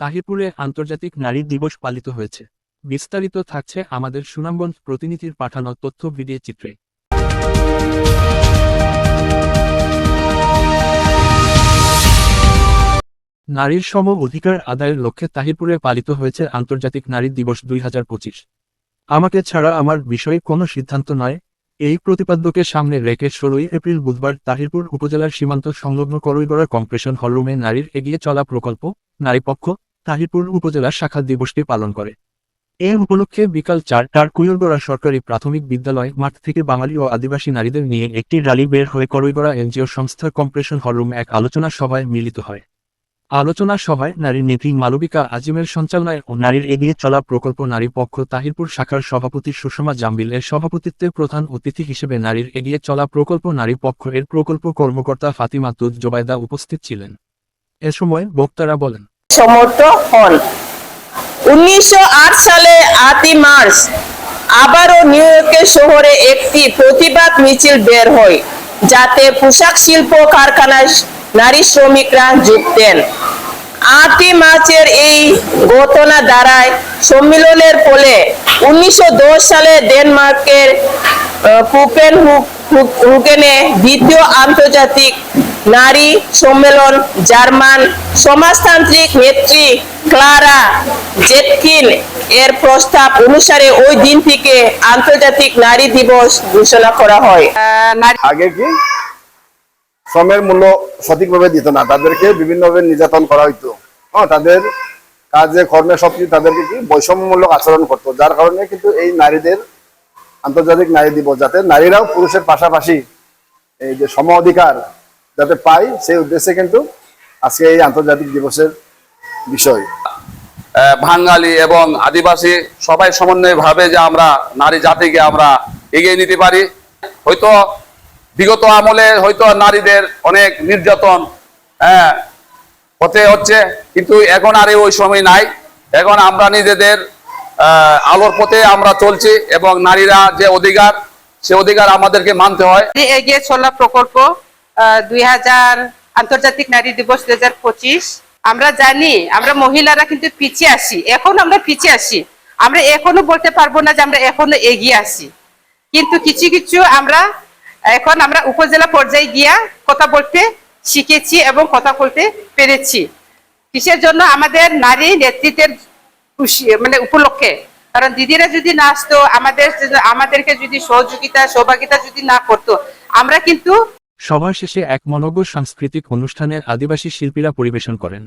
তাহিরপুরে আন্তর্জাতিক নারী দিবস পালিত হয়েছে। বিস্তারিত থাকছে আমাদের সুনামগঞ্জ প্রতিনিধির পাঠানো তথ্য ভিডিও চিত্রে। নারীর সম অধিকার আদায়ের লক্ষ্যে তাহিরপুরে পালিত হয়েছে আন্তর্জাতিক নারী দিবস দুই হাজার পঁচিশ। আমাকে ছাড়া আমার বিষয়ে কোনো সিদ্ধান্ত নয়। এই প্রতিপাদ্যকে সামনে রেখে ষোলোই এপ্রিল বুধবার তাহিরপুর উপজেলার সীমান্ত সংলগ্ন করইগড়া কম্প্রেশন হলরুমে নারীর এগিয়ে চলা প্রকল্প নারী পক্ষ তাহিরপুর উপজেলা শাখা দিবসটি পালন করে। এ উপলক্ষে বিকাল চারটার কুয়রগড়া সরকারি প্রাথমিক বিদ্যালয়, মাঠ থেকে বাঙালি ও আদিবাসী নারীদের নিয়ে একটি র্যালি বের হয়ে করইগড়া এনজিও সংস্থার কম্প্রেশন হলরুমে এক আলোচনা সভায় মিলিত হয়। আলোচনা সভায় নারী নেত্রী মালবিকা আজিমের সঞ্চালনায় ও নারীর এগিয়ে চলা প্রকল্প নারী পক্ষ তাহিরপুর শাখার সভাপতি সুষমা জাম্বিল এর সভাপতিত্বে প্রধান অতিথি হিসেবে নারীর এগিয়ে চলা প্রকল্প নারী পক্ষ এর প্রকল্প কর্মকর্তা ফাতিমা তুজ জোবায়দা উপস্থিত ছিলেন। এ সময় বক্তারা বলেন সমর্থ হন। উনিশশো সালে আটই মার্চ আবারও নিউ ইয়র্কের শহরে একটি প্রতিবাদ মিছিল বের হয়, যাতে পোশাক শিল্প কারখানায় নারী শ্রমিকরা যোগ দেন। আটই মার্চের এই ঘটনা দ্বারায় সম্মেলনের ফলে উনিশশো দশ সালে ডেনমার্কের কুপেন হুগেনে দ্বিতীয় আন্তর্জাতিক নারী সম্মেলন জার্মান সমাজতান্ত্রিক নেত্রী ক্লারা জেটকিন এর প্রস্তাব অনুসারে ওই দিন থেকে আন্তর্জাতিক নারী দিবস ঘোষণা করা হয়। আগে কি? শ্রমের মূল্য সঠিকভাবে দিত না। তাদেরকে বিভিন্নভাবে নির্যাতন করা হইতো। হ্যাঁ তাদের কাজে কর্মে সবকিছু তাদেরকে কি? বৈষম্যমূলক আচরণ করতো। যার কারণে কিন্তু এই নারীদের আন্তর্জাতিক নারী দিবস যাতে নারীরাও পুরুষের পাশাপাশি এই যে সম অধিকার যাতে পাই সেই উদ্দেশ্যে কিন্তু আজকে এই আন্তর্জাতিক দিবসের বিষয়। বাঙালি এবং আদিবাসী সবাই সমন্বয় ভাবে যে আমরা নারী জাতিকে আমরা এগিয়ে নিতে পারি। হয়তো বিগত আমলে হয়তো নারীদের অনেক নির্যাতন হ্যাঁ হতে হচ্ছে কিন্তু এখন আর ওই সময় নাই। এখন আমরা নিজেদের আহ, আলোর পথে আমরা চলছি এবং নারীরা যে অধিকার সে অধিকার আমাদেরকে মানতে হয়। এগিয়ে চলা প্রকল্প দুই হাজার আন্তর্জাতিক নারী দিবস দুই হাজার পঁচিশ। আমরা জানি, আমরা মহিলারা কিন্তু পিছিয়ে আসি এখন আমরা পিছিয়ে আসি আমরা এখনও বলতে পারব না যে আমরা এখনও এগিয়ে আসি কিন্তু কিছু কিছু আমরা এখন আমরা উপজেলা পর্যায়ে গিয়া কথা বলতে শিখেছি এবং কথা বলতে পেরেছি। কিসের জন্য? আমাদের নারী নেতৃত্বের মানে উপলক্ষে। কারণ দিদিরা যদি না আসতো, আমাদের আমাদেরকে যদি সহযোগিতা সহভাগিতা যদি না করতো, আমরা কিন্তু সভা শেষে এক মনজ্ঞ সাংস্কৃতিক অনুষ্ঠানের আদিবাসী শিল্পীরা পরিবেশন করেন।